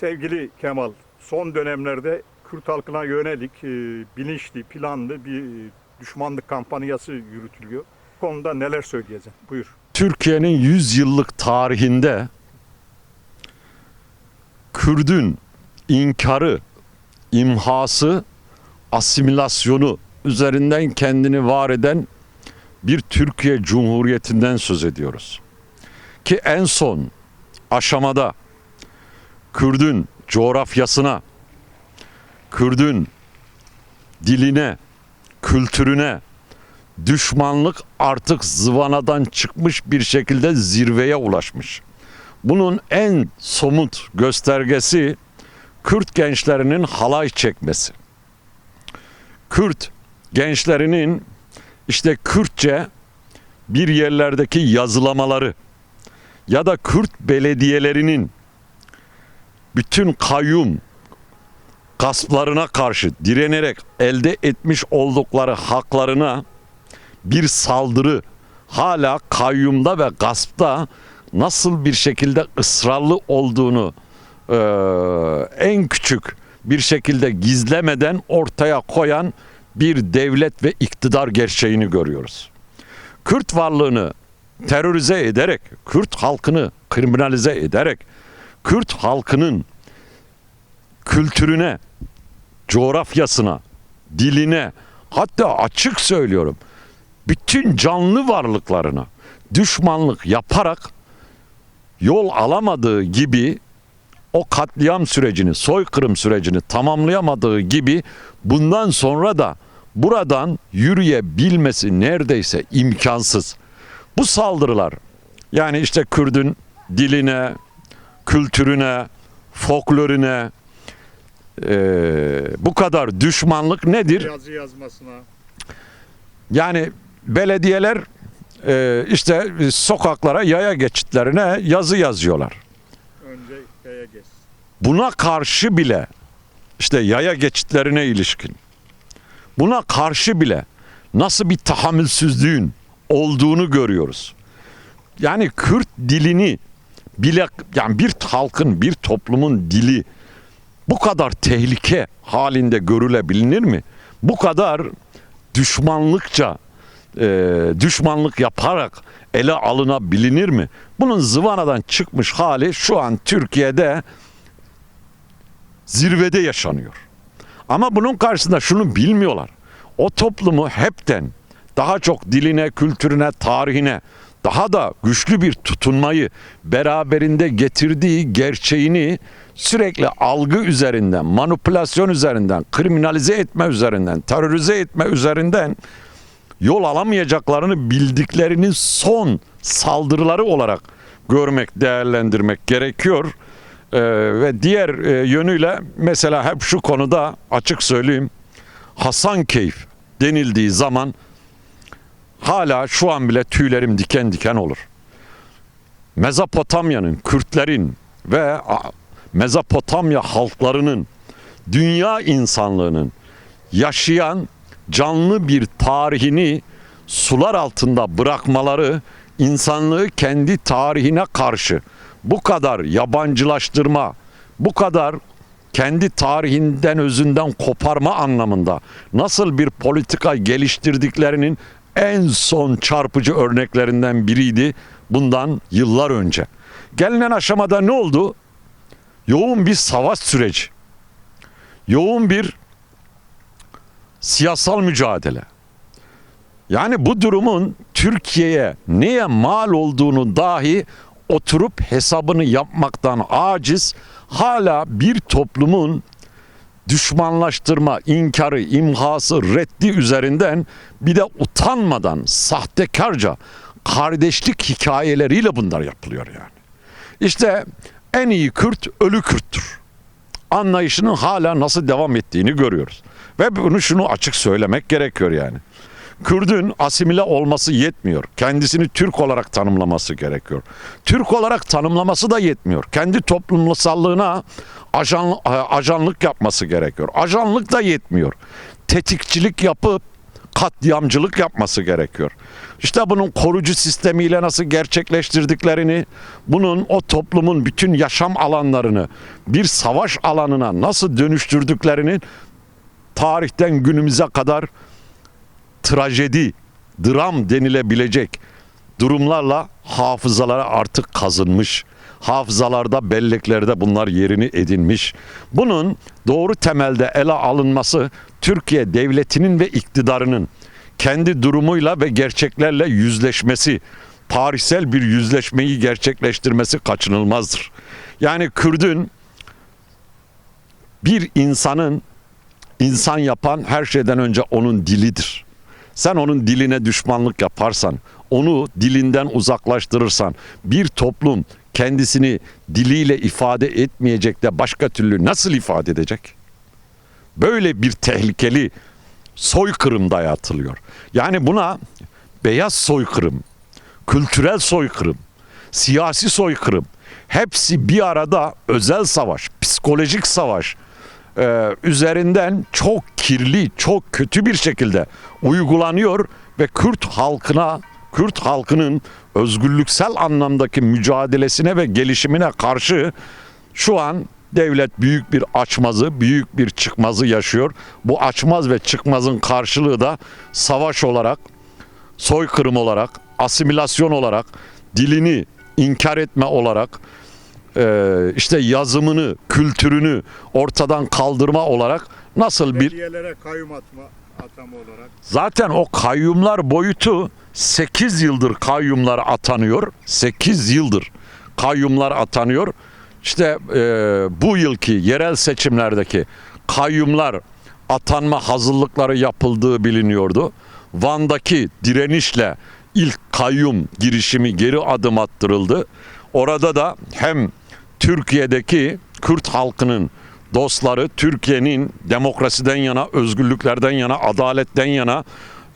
Sevgili Kemal, son dönemlerde Kürt halkına yönelik e, bilinçli, planlı bir e, düşmanlık kampanyası yürütülüyor. Bu konuda neler söyleyeceksin? Buyur. Türkiye'nin 100 yıllık tarihinde Kürdün inkarı, imhası, asimilasyonu üzerinden kendini var eden bir Türkiye Cumhuriyeti'nden söz ediyoruz. Ki en son aşamada Kürdün coğrafyasına, Kürdün diline, kültürüne, düşmanlık artık zıvanadan çıkmış bir şekilde zirveye ulaşmış. Bunun en somut göstergesi Kürt gençlerinin halay çekmesi. Kürt gençlerinin işte Kürtçe bir yerlerdeki yazılamaları ya da Kürt belediyelerinin bütün kayyum gasplarına karşı direnerek elde etmiş oldukları haklarına bir saldırı hala kayyumda ve gaspta nasıl bir şekilde ısrarlı olduğunu eee, en küçük bir şekilde gizlemeden ortaya koyan bir devlet ve iktidar gerçeğini görüyoruz. Kürt varlığını terörize ederek, Kürt halkını kriminalize ederek, Kürt halkının kültürüne, coğrafyasına, diline, hatta açık söylüyorum, bütün canlı varlıklarına düşmanlık yaparak yol alamadığı gibi o katliam sürecini, soykırım sürecini tamamlayamadığı gibi bundan sonra da buradan yürüyebilmesi neredeyse imkansız. Bu saldırılar yani işte Kürdün diline, kültürüne, folklorine eee, bu kadar düşmanlık nedir? Yazı yazmasına. Yani belediyeler e, işte sokaklara, yaya geçitlerine yazı yazıyorlar. Önce yaya geç. Buna karşı bile işte yaya geçitlerine ilişkin buna karşı bile nasıl bir tahammülsüzlüğün olduğunu görüyoruz. Yani Kürt dilini bile yani bir halkın, bir toplumun dili bu kadar tehlike halinde görülebilir mi? Bu kadar düşmanlıkça e, düşmanlık yaparak ele alınabilir mi? Bunun zıvanadan çıkmış hali şu an Türkiye'de zirvede yaşanıyor. Ama bunun karşısında şunu bilmiyorlar. O toplumu hepten daha çok diline, kültürüne, tarihine daha da güçlü bir tutunmayı beraberinde getirdiği gerçeğini sürekli algı üzerinden, manipülasyon üzerinden, kriminalize etme üzerinden, terörize etme üzerinden yol alamayacaklarını bildiklerinin son saldırıları olarak görmek, değerlendirmek gerekiyor. Ee, ve diğer e, yönüyle mesela hep şu konuda açık söyleyeyim Hasankeyf denildiği zaman hala şu an bile tüylerim diken diken olur. Mezopotamya'nın, Kürtlerin ve Mezopotamya halklarının, dünya insanlığının yaşayan canlı bir tarihini sular altında bırakmaları insanlığı kendi tarihine karşı bu kadar yabancılaştırma, bu kadar kendi tarihinden özünden koparma anlamında nasıl bir politika geliştirdiklerinin en son çarpıcı örneklerinden biriydi bundan yıllar önce. Gelinen aşamada ne oldu? Yoğun bir savaş süreci. Yoğun bir siyasal mücadele. Yani bu durumun Türkiye'ye neye mal olduğunu dahi oturup hesabını yapmaktan aciz hala bir toplumun düşmanlaştırma, inkarı, imhası, reddi üzerinden bir de utanmadan sahtekarca kardeşlik hikayeleriyle bunlar yapılıyor yani. İşte en iyi Kürt ölü Kürttür. Anlayışının hala nasıl devam ettiğini görüyoruz. Ve bunu şunu açık söylemek gerekiyor yani. Kürdün asimile olması yetmiyor. Kendisini Türk olarak tanımlaması gerekiyor. Türk olarak tanımlaması da yetmiyor. Kendi toplumsallığına ajan, ajanlık yapması gerekiyor. Ajanlık da yetmiyor. Tetikçilik yapıp katliamcılık yapması gerekiyor. İşte bunun korucu sistemiyle nasıl gerçekleştirdiklerini, bunun o toplumun bütün yaşam alanlarını bir savaş alanına nasıl dönüştürdüklerini tarihten günümüze kadar trajedi, dram denilebilecek durumlarla hafızalara artık kazınmış. Hafızalarda, belleklerde bunlar yerini edinmiş. Bunun doğru temelde ele alınması Türkiye devletinin ve iktidarının kendi durumuyla ve gerçeklerle yüzleşmesi, tarihsel bir yüzleşmeyi gerçekleştirmesi kaçınılmazdır. Yani Kürdün bir insanın insan yapan her şeyden önce onun dilidir. Sen onun diline düşmanlık yaparsan, onu dilinden uzaklaştırırsan, bir toplum kendisini diliyle ifade etmeyecek de başka türlü nasıl ifade edecek? Böyle bir tehlikeli soykırım dayatılıyor. Yani buna beyaz soykırım, kültürel soykırım, siyasi soykırım hepsi bir arada özel savaş, psikolojik savaş, e, üzerinden çok kirli, çok kötü bir şekilde uygulanıyor ve Kürt halkına, Kürt halkının özgürlüksel anlamdaki mücadelesine ve gelişimine karşı şu an devlet büyük bir açmazı, büyük bir çıkmazı yaşıyor. Bu açmaz ve çıkmazın karşılığı da savaş olarak, soykırım olarak, asimilasyon olarak, dilini inkar etme olarak, e, işte yazımını, kültürünü ortadan kaldırma olarak nasıl bir Belediyelere kayyum atma atama olarak. Zaten o kayyumlar boyutu 8 yıldır kayyumlar atanıyor. 8 yıldır kayyumlar atanıyor. İşte e, bu yılki yerel seçimlerdeki kayyumlar atanma hazırlıkları yapıldığı biliniyordu. Van'daki direnişle ilk kayyum girişimi geri adım attırıldı. Orada da hem Türkiye'deki Kürt halkının dostları Türkiye'nin demokrasiden yana, özgürlüklerden yana, adaletten yana,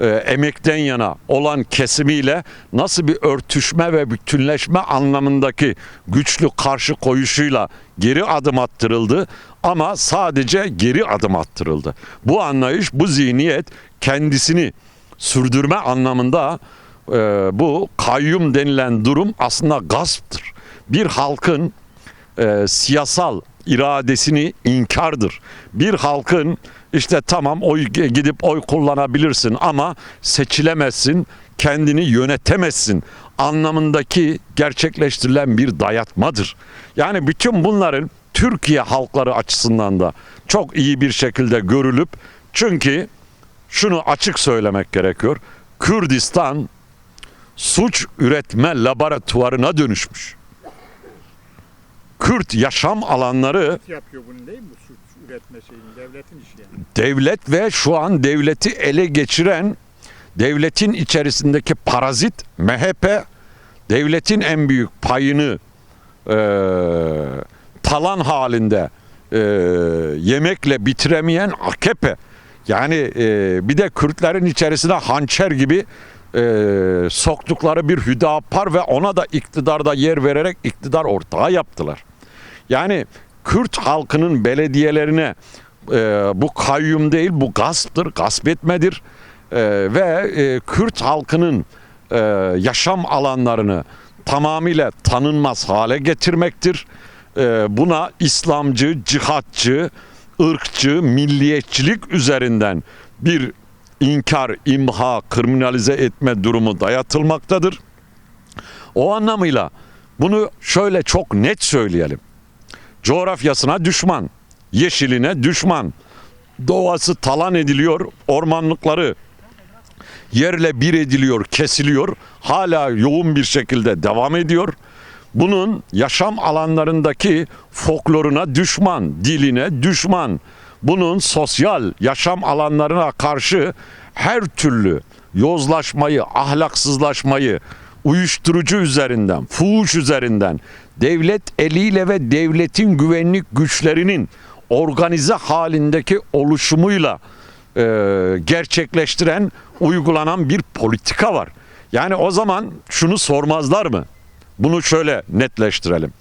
e, emekten yana olan kesimiyle nasıl bir örtüşme ve bütünleşme anlamındaki güçlü karşı koyuşuyla geri adım attırıldı ama sadece geri adım attırıldı. Bu anlayış, bu zihniyet kendisini sürdürme anlamında e, bu kayyum denilen durum aslında gasptır. Bir halkın e, siyasal iradesini inkardır. Bir halkın işte tamam oy gidip oy kullanabilirsin ama seçilemezsin, kendini yönetemezsin anlamındaki gerçekleştirilen bir dayatmadır. Yani bütün bunların Türkiye halkları açısından da çok iyi bir şekilde görülüp çünkü şunu açık söylemek gerekiyor. Kürdistan suç üretme laboratuvarına dönüşmüş. Kürt yaşam alanları yapıyor bunu değil mi? Suç üretme şeyini devletin işi yani. devlet ve şu an devleti ele geçiren devletin içerisindeki parazit MHP devletin en büyük payını e, talan halinde e, yemekle bitiremeyen AKP yani e, bir de Kürtlerin içerisine hançer gibi e, soktukları bir Hüdapar ve ona da iktidarda yer vererek iktidar ortağı yaptılar. Yani Kürt halkının belediyelerine e, bu kayyum değil bu gasptır, gasp etmedir E, ve e, Kürt halkının e, yaşam alanlarını tamamıyla tanınmaz hale getirmektir. E, buna İslamcı, cihatçı, ırkçı, milliyetçilik üzerinden bir inkar, imha, kriminalize etme durumu dayatılmaktadır. O anlamıyla bunu şöyle çok net söyleyelim coğrafyasına düşman, yeşiline düşman, doğası talan ediliyor, ormanlıkları yerle bir ediliyor, kesiliyor, hala yoğun bir şekilde devam ediyor. Bunun yaşam alanlarındaki folkloruna düşman, diline düşman, bunun sosyal yaşam alanlarına karşı her türlü yozlaşmayı, ahlaksızlaşmayı, uyuşturucu üzerinden, fuhuş üzerinden, devlet eliyle ve devletin güvenlik güçlerinin organize halindeki oluşumuyla e, gerçekleştiren, uygulanan bir politika var. Yani o zaman şunu sormazlar mı? Bunu şöyle netleştirelim.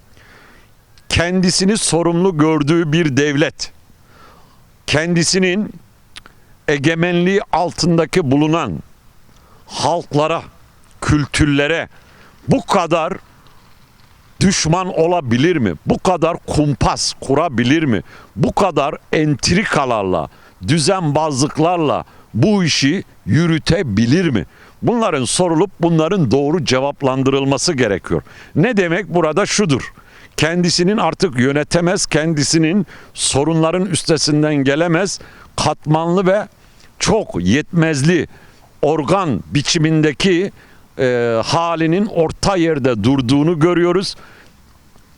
Kendisini sorumlu gördüğü bir devlet, kendisinin egemenliği altındaki bulunan halklara, kültürlere bu kadar düşman olabilir mi? Bu kadar kumpas kurabilir mi? Bu kadar entrikalarla, düzenbazlıklarla bu işi yürütebilir mi? Bunların sorulup bunların doğru cevaplandırılması gerekiyor. Ne demek burada şudur. Kendisinin artık yönetemez, kendisinin sorunların üstesinden gelemez, katmanlı ve çok yetmezli organ biçimindeki e, halinin orta yerde durduğunu görüyoruz.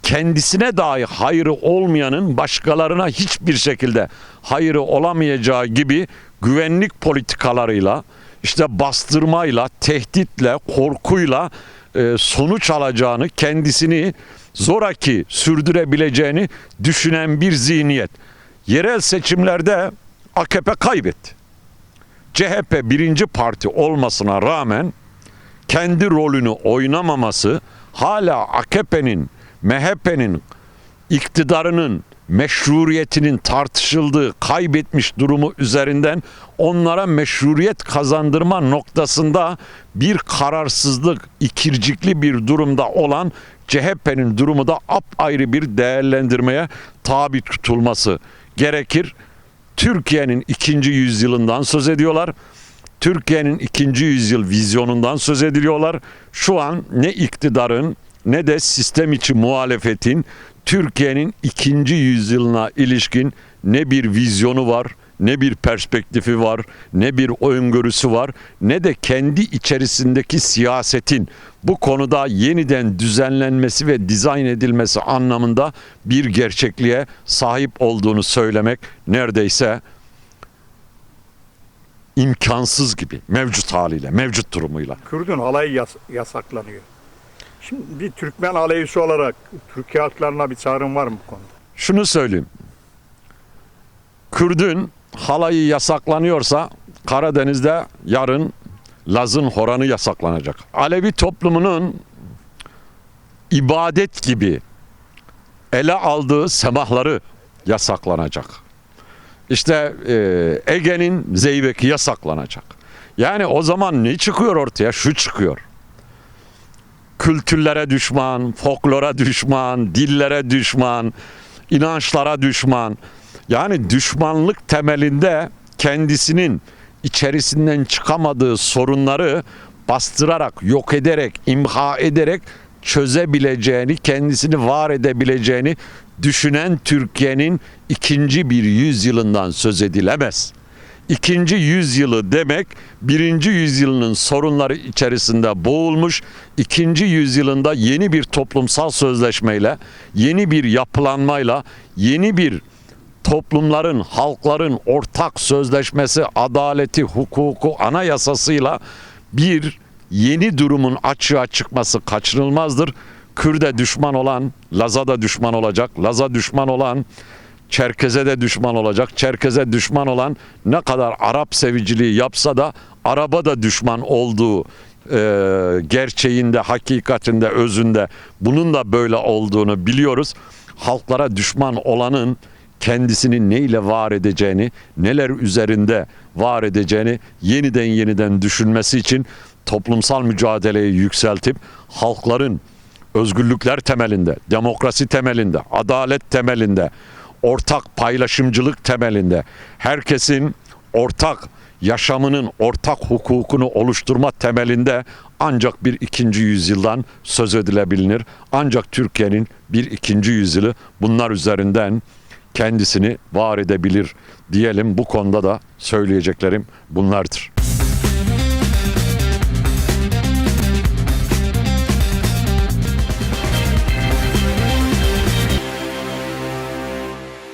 Kendisine dahi hayrı olmayanın başkalarına hiçbir şekilde hayrı olamayacağı gibi güvenlik politikalarıyla, işte bastırmayla, tehditle, korkuyla e, sonuç alacağını, kendisini zoraki sürdürebileceğini düşünen bir zihniyet. Yerel seçimlerde AKP kaybetti. CHP birinci parti olmasına rağmen kendi rolünü oynamaması hala AKP'nin, MHP'nin iktidarının meşruiyetinin tartışıldığı, kaybetmiş durumu üzerinden onlara meşruiyet kazandırma noktasında bir kararsızlık, ikircikli bir durumda olan CHP'nin durumu da apayrı bir değerlendirmeye tabi tutulması gerekir. Türkiye'nin ikinci yüzyılından söz ediyorlar. Türkiye'nin ikinci yüzyıl vizyonundan söz ediliyorlar. Şu an ne iktidarın ne de sistem içi muhalefetin Türkiye'nin ikinci yüzyılına ilişkin ne bir vizyonu var, ne bir perspektifi var, ne bir öngörüsü var, ne de kendi içerisindeki siyasetin bu konuda yeniden düzenlenmesi ve dizayn edilmesi anlamında bir gerçekliğe sahip olduğunu söylemek neredeyse imkansız gibi mevcut haliyle, mevcut durumuyla. Kürdün halayı yas- yasaklanıyor. Şimdi bir Türkmen aleyhisi olarak Türkiye halklarına bir çağrım var mı bu konuda? Şunu söyleyeyim. Kürdün halayı yasaklanıyorsa Karadeniz'de yarın Laz'ın horanı yasaklanacak. Alevi toplumunun ibadet gibi ele aldığı semahları yasaklanacak. İşte e, Ege'nin zeybeki yasaklanacak. Yani o zaman ne çıkıyor ortaya? Şu çıkıyor. Kültürlere düşman, folklora düşman, dillere düşman, inançlara düşman. Yani düşmanlık temelinde kendisinin içerisinden çıkamadığı sorunları bastırarak, yok ederek, imha ederek çözebileceğini, kendisini var edebileceğini düşünen Türkiye'nin ikinci bir yüzyılından söz edilemez. İkinci yüzyılı demek birinci yüzyılının sorunları içerisinde boğulmuş, ikinci yüzyılında yeni bir toplumsal sözleşmeyle, yeni bir yapılanmayla, yeni bir toplumların, halkların ortak sözleşmesi, adaleti, hukuku, anayasasıyla bir yeni durumun açığa çıkması kaçınılmazdır. Kürde düşman olan Laz'a da düşman olacak. Laz'a düşman olan Çerkez'e de düşman olacak. Çerkez'e düşman olan ne kadar Arap seviciliği yapsa da Arap'a da düşman olduğu e, gerçeğinde, hakikatinde, özünde bunun da böyle olduğunu biliyoruz. Halklara düşman olanın kendisini neyle var edeceğini, neler üzerinde var edeceğini yeniden yeniden düşünmesi için toplumsal mücadeleyi yükseltip halkların özgürlükler temelinde, demokrasi temelinde, adalet temelinde, ortak paylaşımcılık temelinde herkesin ortak yaşamının ortak hukukunu oluşturma temelinde ancak bir ikinci yüzyıldan söz edilebilir. Ancak Türkiye'nin bir ikinci yüzyılı bunlar üzerinden kendisini var edebilir diyelim bu konuda da söyleyeceklerim bunlardır.